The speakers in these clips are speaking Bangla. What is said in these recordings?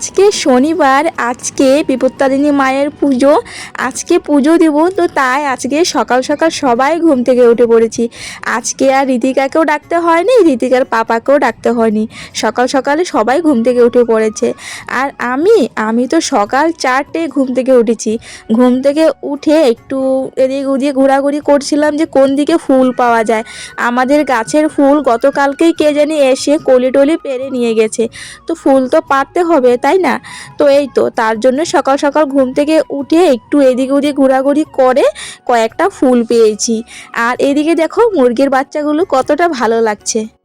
আজকে শনিবার, আজকে বিপত্তারিণী মায়ের পুজো, আজকে পুজো দেব, তো তাই আজকে সকাল সকাল সবাই ঘুম থেকে উঠে পড়েছি। আজকে আর রীতিকাকেও ডাকতে হয়নি, রীতিকার পাপাকেও ডাকতে হয়নি। সকাল সকালে সবাই ঘুম থেকে উঠে পড়েছে। আর আমি আমি তো সকাল চারটে ঘুম থেকে উঠেছি। ঘুম থেকে উঠে একটু এদিক ওদিক ঘোরাঘুরি করছিলাম যে কোন দিকে ফুল পাওয়া যায়। আমাদের গাছের ফুল গতকালকেই কে জানি এসে কলি টলি পেরে নিয়ে গেছে। তো ফুল তো পারতে হবে, তাই না? তো এই তো, তার জন্য সকাল সকাল ঘুম থেকে উঠে একটু এদিক ওদিক ঘোরাঘুরি করে কয়েকটা ফুল পেয়েছি। আর এদিকে দেখো মুরগির বাচ্চাগুলো কতটা ভালো লাগছে।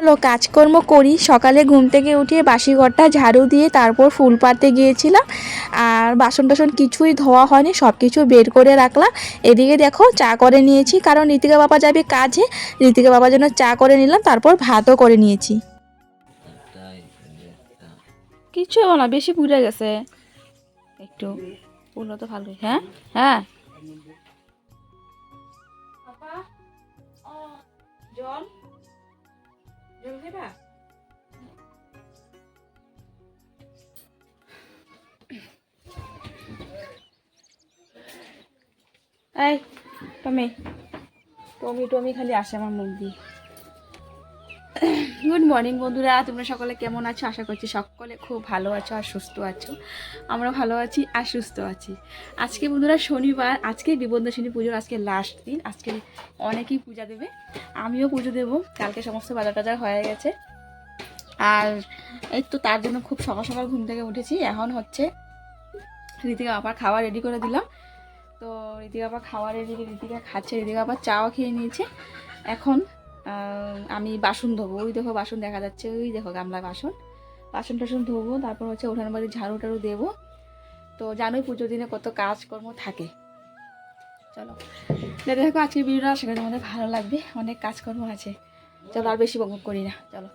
হলো কাজকর্ম করি। সকালে ঘুম থেকে উঠে বাসি ঘরটা ঝাড়ু দিয়ে তারপর ফুল পাড়তে গিয়েছিলাম। আর বাসন টাসন কিছুই ধোয়া হয়নি সব কিছু বের করে রাখলাম। এদিকে দেখো চা করে নিয়েছি কারণ ঋতিকা বাবা যাবে কাজে। ঋতিকা বাবার জন্য চা করে নিলাম তারপর ভাতও করে নিয়েছি। কিছু হবে না বেশি পুড়ে গেছে। একটু পুরো তো ভালোই হ্যাঁ? হ্যাঁ। জল? দেবা এই টমি। টমি টমি খালি আসে আমার মুখ দিয়ে। গুড মর্নিং বন্ধুরা। তোমরা সকলে কেমন আছো? আশা করছি সকলে খুব ভালো আছো আর সুস্থ আছো। আমরা ভালো আছি আর সুস্থ আছি। আজকে বন্ধুরা শনিবার, আজকে বিবন্ধশিনী পুজোর আজকে লাস্ট দিন। আজকে অনেকেই পূজা দেবে। আমিও পুজো দেবো। কালকে সমস্ত বাজার টাজার হয়ে গেছে। আর এই তো তার জন্য খুব সকাল সকাল ঘুম থেকে উঠেছি। এখন হচ্ছে ঋতিকা আবার খাবার রেডি করে দিলাম। তো ঋতিকা আবার খাওয়ার রেডি ঋতিকা খাচ্ছে। ঋতিকা আবার চাও খেয়ে নিয়েছে। এখন আমি বাসন ধোবো। ওই দেখো বাসন দেখা যাচ্ছে ওই দেখো গামলা বাসন। বাসন টাসন ধোবো তারপর হচ্ছে উঠান বাড়ি ঝাড়ু টাড়ু দেবো। তো জানোই পুজোর দিনে কত কাজকর্ম থাকে। চলো। থাকো আজকের ভিডিওটা আশা করি তোমাদের ভালো লাগবে। অনেক কাজকর্ম আছে। চলো আর বেশি বকবক করি না। চলো।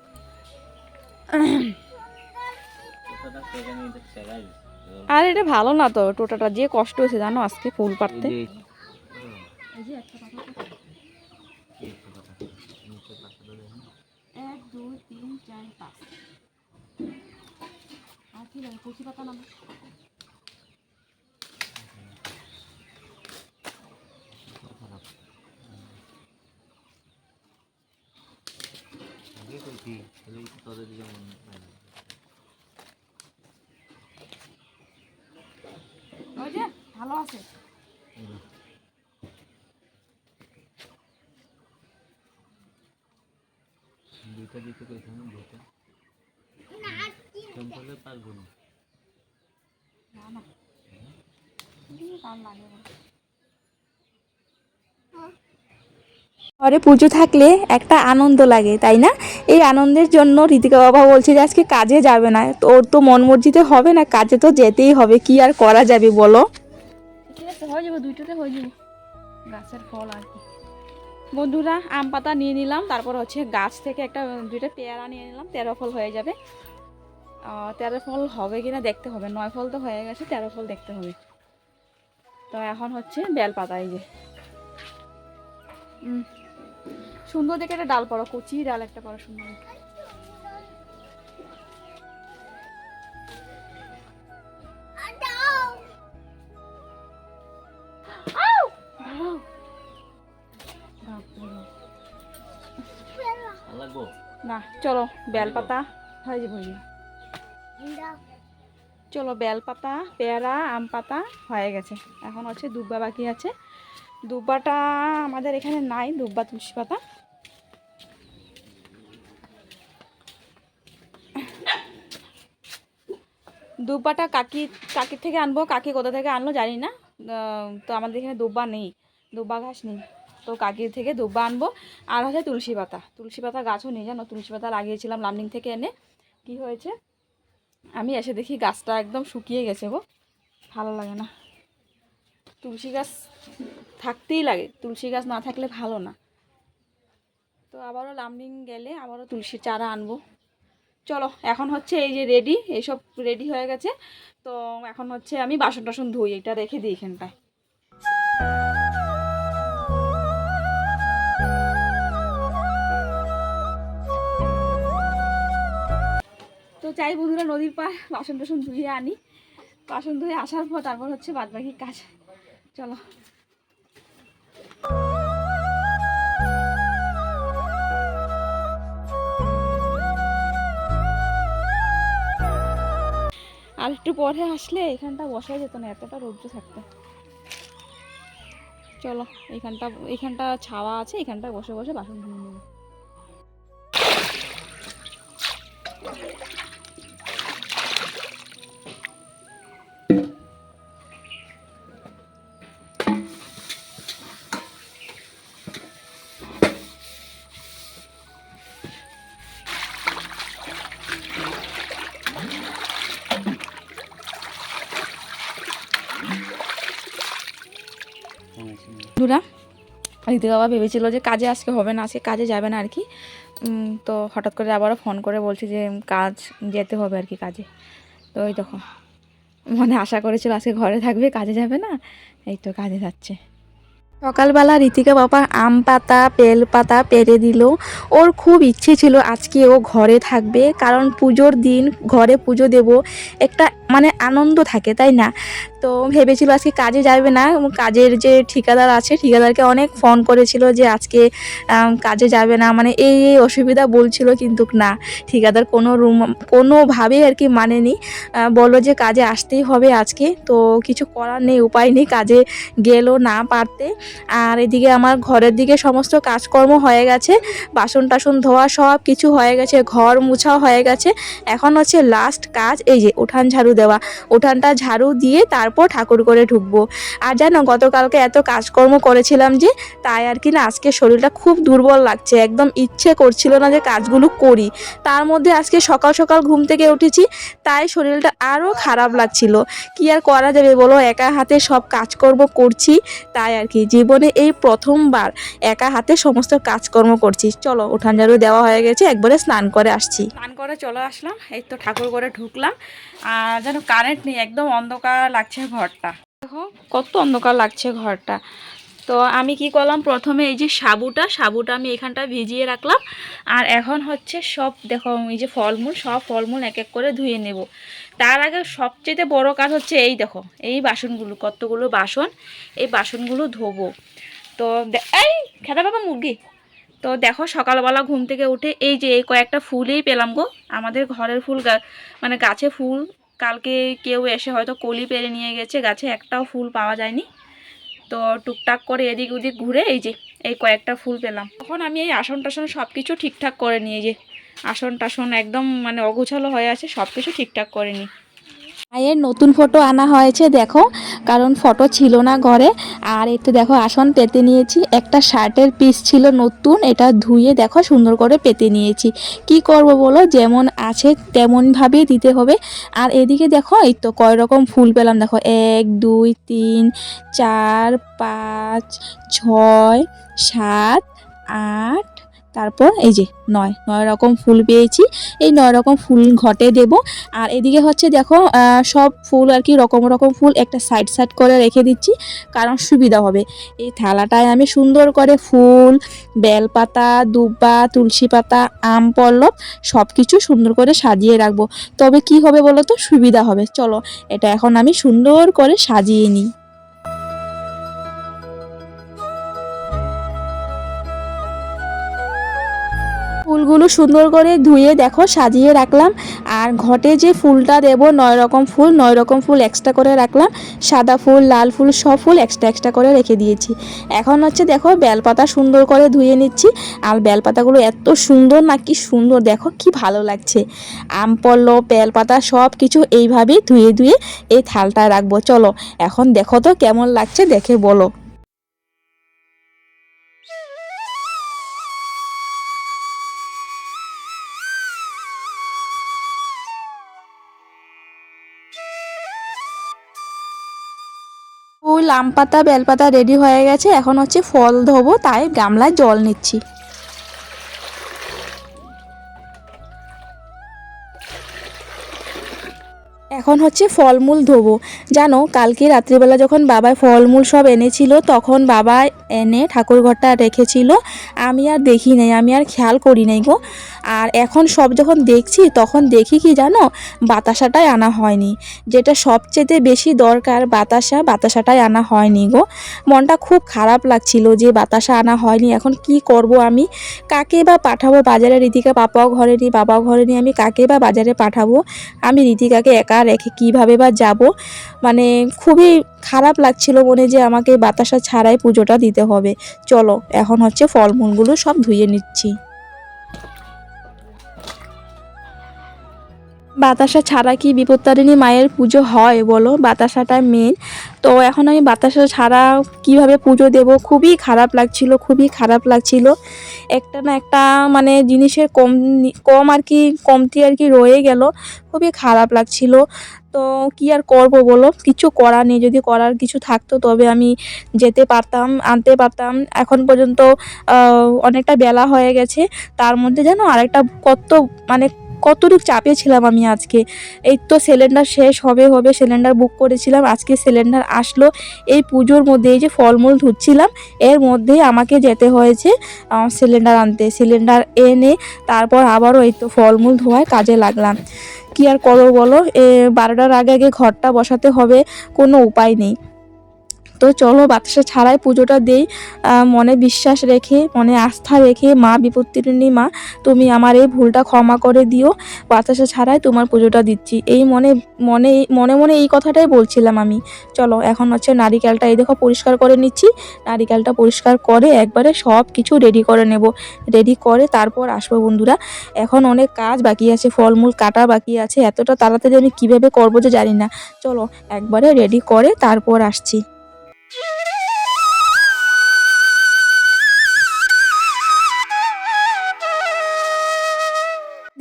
আর এটা ভালো না তো টোটাটা। যে কষ্ট হয়েছে জানো আজকে ফুল পাড়তে। এক দুই তিন চার পাঁচ আর কি লাগে? কচি পাতা নাম? ওই যে ভালো আছে। দুইটা দিতে কইছিলাম দুইটা সিম্পলে পারব না। না। ঘরে পুজো থাকলে একটা আনন্দ লাগে তাই না? এই আনন্দের জন্য ঋতিকা বাবা বলছে যে আজকে কাজে যাবে না। তো ওর তো মন মর্জিতে হবে না কাজে তো যেতেই হবে। কি আর করা যাবে বলো? ঠিক আছে হয়ে যাবে দুইটাতে হয়ে যাবে। গাছের ফল আর কি। বন্ধুরা, আম পাতা নিয়ে নিলাম, তারপর হচ্ছে গাছ থেকে একটা, দুইটা পেয়ারা নিয়ে নিলাম, তেরো ফল হয়ে যাবে। তেরো ফল হবে কিনা দেখতে হবে, নয় ফল তো হয়ে গেছে, তেরো ফল দেখতে হবে। তো এখন হচ্ছে বেল পাতা এই যে। সুন্দর দেখে একটা ডাল পড়া, কচি ডাল একটা পড়া সুন্দর। না, চলো, বেল পাতা। হয়ে যাব চলো, বেল পাতা, পেয়ারা, আম পাতা হয়ে গেছে। এখন হচ্ছে দুব্বা বাকি আছে। দুব্বাটা আমাদের এখানে নাই, দুব্বা তুলসী পাতা। দুব্বাটা কাকি, কাকির থেকে আনব, কাকি কোথা থেকে আনলো জানি না। তো আমাদের এখানে দুব্বা নেই, দুব্বা ঘাস নেই। তো কাকির থেকে দুব্বা আনব। আর হচ্ছে তুলসী পাতা। তুলসী পাতা গাছও নিয়ে জানো তুলসী পাতা লাগিয়েছিলাম লামডিং থেকে এনে। কি হয়েছে? আমি এসে দেখি গাছটা একদম শুকিয়ে গেছে গো। ভালো লাগে না। তুলসী গাছ থাকতেই লাগে। তুলসী গাছ না থাকলে ভালো না। তো আবারও লামডিং গেলে আবারও তুলসী চারা আনব। চলো, এখন হচ্ছে এই যে রেডি এইসব রেডি হয়ে গেছে। তো এখন হচ্ছে আমি বাসন টাসন ধুই, এটা রেখে দিই এখানটায়। চাই বন্ধুরা নদীর পার বাসন টাসন ধুয়ে আনি। বাসন ধুয়ে আসার পর তারপর হচ্ছে বাদ বাকি কাজ। চলো। আর একটু পরে আসলে এখানটা বসা যেত না, এতটা রৌদ্র থাকতো। চলো, এখানটা এইখানটা ছাওয়া আছে, এখানটায় বসে বসে বাসন ধুয়ে নেব ঋতিক বাবা ভেবেছিল যে কাজে আজকে হবে না, আজকে কাজে যাবে না আর কি। তো হঠাৎ করে আবারও ফোন করে বলছি যে কাজ যেতে হবে আর কি কাজে। তো ওই তখন মানে আশা করেছিল আজকে ঘরে থাকবে, কাজে যাবে না, এই তো কাজে যাচ্ছে। সকালবেলা ঋতিকা বাবা আম পাতা, বেল পাতা পেরে দিল। ওর খুব ইচ্ছে ছিল আজকে ও ঘরে থাকবে, কারণ পুজোর দিন ঘরে পুজো দেব। একটা মানে আনন্দ থাকে, তাই না? তো ভেবেছিল আজকে কাজে যাবে না। কাজের যে ঠিকাদার আছে, ঠিকাদারকে অনেক ফোন করেছিল যে আজকে কাজে যাবে না। মানে এই এই অসুবিধা বলছিল কিন্তু না। ঠিকাদার কোনো রুম, কোনোভাবেই আর কি মানেনি। বলল যে কাজে আসতেই হবে আজকে। তো কিছু করার নেই, উপায় নেই, কাজে গেলো না পারতে। আর এদিকে আমার ঘরের দিকে সমস্ত কাজকর্ম হয়ে গেছে। বাসন টাসন ধোয়া সব কিছু হয়ে গেছে, ঘর মুছাও হয়ে গেছে। এখন হচ্ছে লাস্ট কাজ, এই যে উঠান ঝাড়ু দেওয়া। উঠানটা ঝাড়ু দিয়ে তারপর ঠাকুর করে ঢুকবো। আর জানো, গতকালকে এত কাজকর্ম করেছিলাম যে, তাই আর কি না, আজকে শরীরটা খুব দুর্বল লাগছে। একদম ইচ্ছে করছিল না যে কাজগুলো করি। তার মধ্যে আজকে সকাল সকাল ঘুম থেকে উঠেছি, তাই শরীরটা আরও খারাপ লাগছিল। কি আর করা যাবে বলো, একা হাতে সব কাজকর্ম করছি, তাই আর কি। জীবনে এই প্রথমবার একা হাতে সমস্ত কাজকর্ম করছি। চলো উঠান ঝাড়ু দেওয়া হয়ে গেছে, একবারে স্নান করে আসছি। স্নান করে চলে আসলাম, এই তো ঠাকুর করে ঢুকলাম। আর যেন কারেন্ট নেই, একদম অন্ধকার লাগছে ঘরটা। দেখো, কত অন্ধকার লাগছে ঘরটা। তো আমি কি করলাম, প্রথমে এই যে সাবুটা সাবুটা আমি এখানটা ভিজিয়ে রাখলাম। আর এখন হচ্ছে সব, দেখো, এই যে ফলমূল, সব ফলমূল এক এক করে ধুয়ে নেব। তার আগে সবচেয়ে বড় কাজ হচ্ছে এই দেখো, এই বাসনগুলো, কতগুলো বাসন, এই বাসনগুলো ধোবো। তো এই খেতে বাবা মুরগি? তো দেখো সকালবেলা ঘুম থেকে উঠে এই যে এই কয়েকটা ফুলেই পেলাম গো, আমাদের ঘরের ফুল মানে গাছে ফুল, কালকে কেউ এসে হয়তো কলি পেরে নিয়ে গেছে, গাছে একটাও ফুল পাওয়া যায়নি। তো টুকটাক করে এদিক ওদিক ঘুরে এই যে, এই কয়েকটা ফুল পেলাম। তখন আমি এই আসন টাসন সব কিছু ঠিকঠাক করে নিয়ে যে আসন টাসন একদম মানে অগোছালো হয়ে আছে সব কিছু ঠিকঠাক করে নিই মায়ের নতুন ফটো আনা হয়েছে, দেখো, কারণ ফটো ছিল না ঘরে। আর একটু দেখো, আসন পেতে নিয়েছি। একটা শার্টের পিস ছিল নতুন, এটা ধুয়ে দেখো, সুন্দর করে পেতে নিয়েছি। কি করব বলো, যেমন আছে তেমনভাবেই দিতে হবে। আর এদিকে দেখো, এই তো কয় রকম ফুল পেলাম। দেখো, এক, দুই, তিন, চার, পাঁচ, ছয়, সাত, আট তারপর এই যে নয় নয় রকম ফুল পেয়েছি। এই নয় রকম ফুল ঘটে দেব। আর এদিকে হচ্ছে দেখো সব ফুল আর কি রকম রকম ফুল একটা সাইড সাইড করে রেখে দিচ্ছি, কারণ সুবিধা হবে। এই থালাটায় আমি সুন্দর করে ফুল, বেলপাতা, দুব্বা, তুলসী পাতা, আম, পল্লব সব কিছু সুন্দর করে সাজিয়ে রাখব। তবে কি হবে বলো তো? সুবিধা হবে। চলো, এটা এখন আমি সুন্দর করে সাজিয়ে নিই। ফুলগুলো সুন্দর করে ধুয়ে দেখো, সাজিয়ে রাখলাম। আর ঘটে যে ফুলটা দেব, নয় রকম ফুল, নয় রকম ফুল এক্সট্রা করে রাখলাম। সাদা ফুল, লাল ফুল, সব ফুল এক্সট্রা এক্সট্রা করে রেখে দিয়েছি। এখন হচ্ছে দেখো, বেলপাতা সুন্দর করে ধুয়ে নিচ্ছি। আর বেলপাতাগুলো এত সুন্দর না, কি সুন্দর, দেখো কি ভালো লাগছে। আম পল্লব বেলপাতা সব কিছু এইভাবেই ধুয়ে ধুয়ে এই থালটায় রাখব। চলো, এখন দেখো তো কেমন লাগছে, দেখে বলো। ফুল আম পাতা বেলপাতা রেডি হয়ে গেছে। এখন হচ্ছে ফল ধোবো, তাই গামলায় জল নিচ্ছি। এখন হচ্ছে ফলমূল ধোবো। জানো, কালকে রাত্রিবেলা যখন বাবা ফলমূল সব এনেছিল, তখন বাবা এনে ঠাকুর ঘরটা রেখেছিল। আমি আর দেখি নাই, আমি আর খেয়াল করি নাই গো। আর এখন সব যখন দেখছি, তখন দেখি কি জানো, বাতাসাটাই আনা হয়নি। যেটা সবচেয়ে বেশি দরকার, বাতাসা, বাতাসাটাই আনা হয়নি গো। মনটা খুব খারাপ লাগছিল যে বাতাসা আনা হয়নি, এখন কি করব আমি? কাকে বা পাঠাবো? বাজারে রীতিকা পাপাও ঘরে নেই, বাবাও ঘরে নেই, আমি কাকে বা বাজারে পাঠাবো? আমি রীতিকাকে একা রেখে কীভাবে বা যাব। মানে খুবই খারাপ লাগছিল মনে যে আমাকে বাতাসা ছাড়াই পুজোটা দিতে হবে। চলো, এখন হচ্ছে ফলমূলগুলো সব ধুয়ে নিচ্ছি। বাতাসা ছাড়া কি বিপত্তারিণী মায়ের পুজো হয় বলো? বাতাসাটা মেন তো এখন আমি বাতাসা ছাড়া কীভাবে পুজো দেব? খুবই খারাপ লাগছিল, খুবই খারাপ লাগছিল। একটা না একটা মানে জিনিসের কম কম আর কি, কমতি আর কি রয়ে গেল, খুবই খারাপ লাগছিল। তো কি আর করব বলো? কিছু করার নেই, যদি করার কিছু থাকতো তবে আমি যেতে পারতাম, আনতে পারতাম। এখন পর্যন্ত অনেকটা বেলা হয়ে গেছে, তার মধ্যে যেন আরেকটা কত মানে কতটুকু চাপে ছিলাম আমি আজকে? এই তো সিলিন্ডার শেষ হবে হবে, সিলিন্ডার বুক করেছিলাম, আজকে সিলিন্ডার আসলো। এই পুজোর মধ্যে এই যে ফলমূল ধুচ্ছিলাম, এর মধ্যেই আমাকে যেতে হয়েছে সিলিন্ডার আনতে। সিলিন্ডার এনে তারপর আবারও এই তো ফলমূল ধোয়ায় কাজে লাগলাম। কি আর করো বলো? এ বারোটার আগে আগে ঘরটা বসাতে হবে, কোনো উপায় নেই। তো চলো বাতাসা ছাড়াই পুজোটা দেই মনে বিশ্বাস রেখে, মনে আস্থা রেখে, মা বিপত্তিনী মা, তুমি আমার এই ভুলটা ক্ষমা করে দিও। বাতাসা ছাড়াই তোমার পুজোটা দিচ্ছি। এই মনে মনে মনে মনে এই কথাটাই বলছিলাম আমি। চলো, এখন হচ্ছে নারিকেলটা, এই দেখো পরিষ্কার করে নিচ্ছি। নারিকেলটা পরিষ্কার করে একবারে সব কিছু রেডি করে নেব। রেডি করে তারপর আসব বন্ধুরা। এখন অনেক কাজ বাকি আছে, ফলমূল কাটা বাকি আছে। এতটা তাড়াতাড়ি আমি কীভাবে করব যে জানি না। চলো, একবারে রেডি করে তারপর আসছি।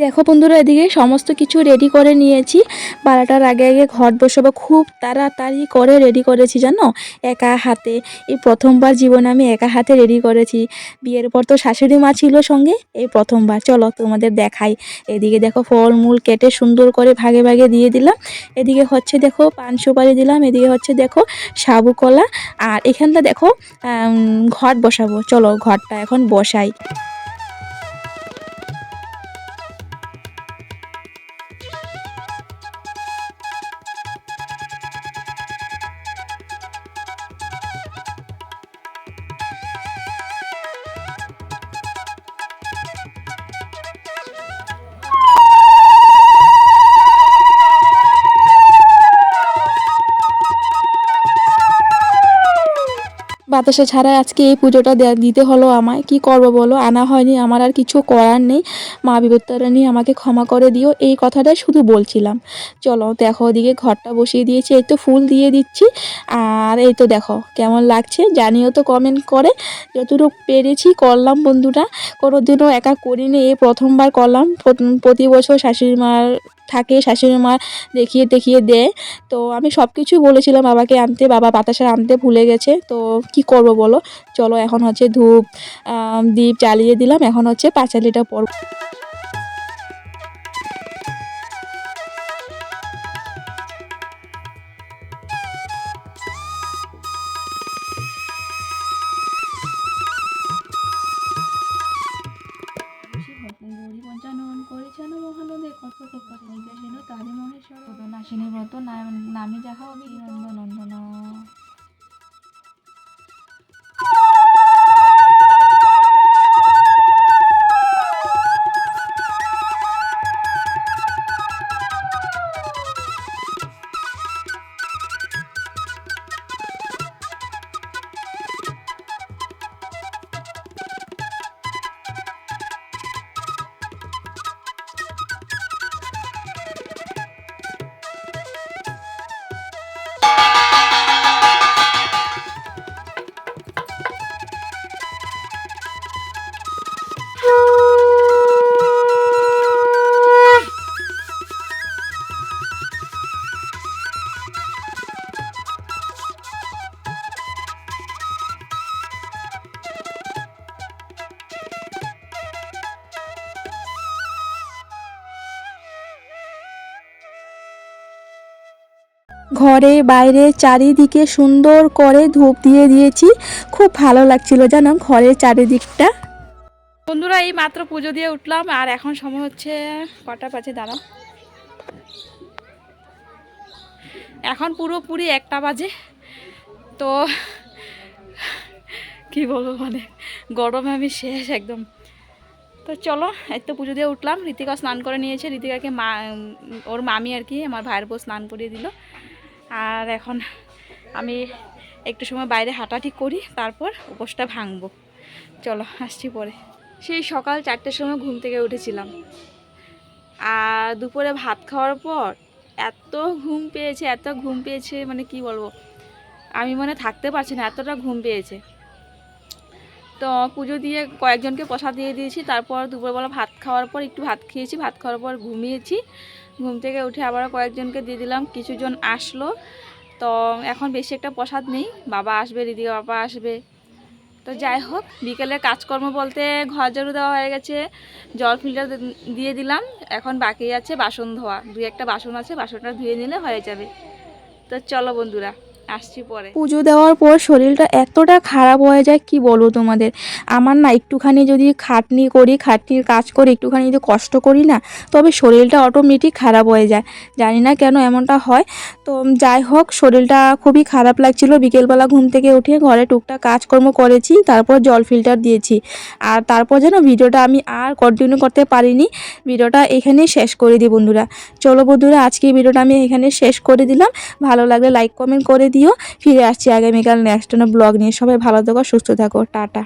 দেখো বন্ধুরা, এদিকে সমস্ত কিছু রেডি করে নিয়েছি। বারোটার আগে আগে ঘর বসাবো, খুব তাড়াতাড়ি করে রেডি করেছি, জানো? একা হাতে। এই প্রথমবার জীবনে আমি একা হাতে রেডি করেছি। বিয়ের পর তো শাশুড়ি মা ছিল সঙ্গে, এই প্রথমবার। চলো তোমাদের দেখাই। এদিকে দেখো ফলমূল কেটে সুন্দর করে ভাগে ভাগে দিয়ে দিলাম। এদিকে হচ্ছে দেখো পান সুপারি দিলাম। এদিকে হচ্ছে দেখো সাবু কলা। আর এখানটা দেখো ঘট বসাবো। চলো ঘরটা এখন বসাই। বাতাসা ছাড়া আজকে এই পুজোটা দিতে হলো আমায়। কি করব বলো? আনা হয়নি, আমার আর কিছু করার নেই। মা বিপত্তারিণী আমাকে ক্ষমা করে দিও। এই কথাটাই শুধু বলছিলাম। চলো দেখো ওদিকে ঘরটা বসিয়ে দিয়েছি, এই তো ফুল দিয়ে দিচ্ছি। আর এই তো দেখো কেমন লাগছে, জানিও তো কমেন্ট করে। যতটুকু পেরেছি করলাম বন্ধুরা। কোনোদিনও একা করিনি, এই প্রথমবার করলাম। প্রতি বছর শাশুড়ি মার থাকে, শাশুড়ি মা দেখিয়ে দেখিয়ে দেয়। তো আমি সব কিছুই বলেছিলাম বাবাকে আনতে, বাবা বাতাসা আনতে ভুলে গেছে। তো কি করব বলো? চলো এখন হচ্ছে ধূপ দ্বীপ জ্বালিয়ে দিলাম, এখন হচ্ছে পাঁচালিটা পর ঘরে, বাইরে, চারিদিকে সুন্দর করে ধূপ দিয়ে দিয়েছি। খুব ভালো লাগছিল জানো ঘরের চারিদিকটা। বন্ধুরা, এই মাত্র পুজো দিয়ে উঠলাম, আর এখন সময় হচ্ছে কটা বাজে, দাঁড়াও। এখন পুরোপুরি একটা বাজে, তো কি বলব মানে গরমে আমি শেষ একদম। তো চলো তো পুজো দিয়ে উঠলাম ঋতিকা স্নান করে নিয়েছে ঋতিকাকে মা, ওর মামি আর কি, আমার ভাইয়ের বউ স্নান করিয়ে দিল। আর এখন আমি একটু সময় বাইরে হাঁটাহাঁটি করি, তারপর উপোসটা ভাঙবো। চলো, আসছি পরে। সেই সকাল চারটের সময় ঘুম থেকে উঠেছিলাম। আর দুপুরে ভাত খাওয়ার পর এত ঘুম পেয়েছে, এত ঘুম পেয়েছে মানে কি বলব? আমি মানে থাকতে পারছি না, এতটা ঘুম পেয়েছে। তো পুজো দিয়ে কয়েকজনকে প্রসাদ দিয়ে দিয়েছি, তারপর দুপুরবেলা ভাত খাওয়ার পর একটু ভাত খেয়েছি, ভাত খাওয়ার পর ঘুমিয়েছি। ঘুম থেকে উঠে আবারও কয়েকজনকে দিয়ে দিলাম, কিছুজন আসলো। তো এখন বেশি একটা প্রসাদ নেই, বাবা আসবে, দিদি বাবা আসবে। তো যাই হোক, বিকেলে কাজকর্ম বলতে ঘর ঝাড়ু দেওয়া হয়ে গেছে, জল ফিল্টার দিয়ে দিলাম, এখন বাকি আছে বাসন ধোয়া। দুই একটা বাসন আছে, বাসনটা ধুয়ে নিলে হয়ে যাবে। তো চলো বন্ধুরা। আসছি পরে। পুজো দেওয়ার পর শরীরটা এতটা খারাপ হয়ে যায়, কি বলব তোমাদের? আমার না একটুখানি যদি খাটনি করি, খাটনির কাজ করি একটুখানি যদি কষ্ট করি না, তবে শরীরটা অটোমেটিক খারাপ হয়ে যায়। জানি না কেন এমনটা হয়। তো যাই হোক, শরীরটা খুবই খারাপ লাগছিল। বিকেলবেলা ঘুম থেকে উঠে ঘরে টুকটাক কাজকর্ম করেছি, তারপর জল ফিল্টার দিয়েছি। আর তারপর যেন ভিডিওটা আমি আর কন্টিনিউ করতে পারিনি, ভিডিওটা এখানেই শেষ করে দিই বন্ধুরা। চলো বন্ধুরা, আজকে ভিডিওটা আমি এখানে শেষ করে দিলাম। ভালো লাগলে লাইক কমেন্ট করে দিও। ফিরে আসছি আগামীকাল নেক্সট ব্লগ নিয়ে। সবাই ভালো থাকো সুস্থ থাকো। টাটা।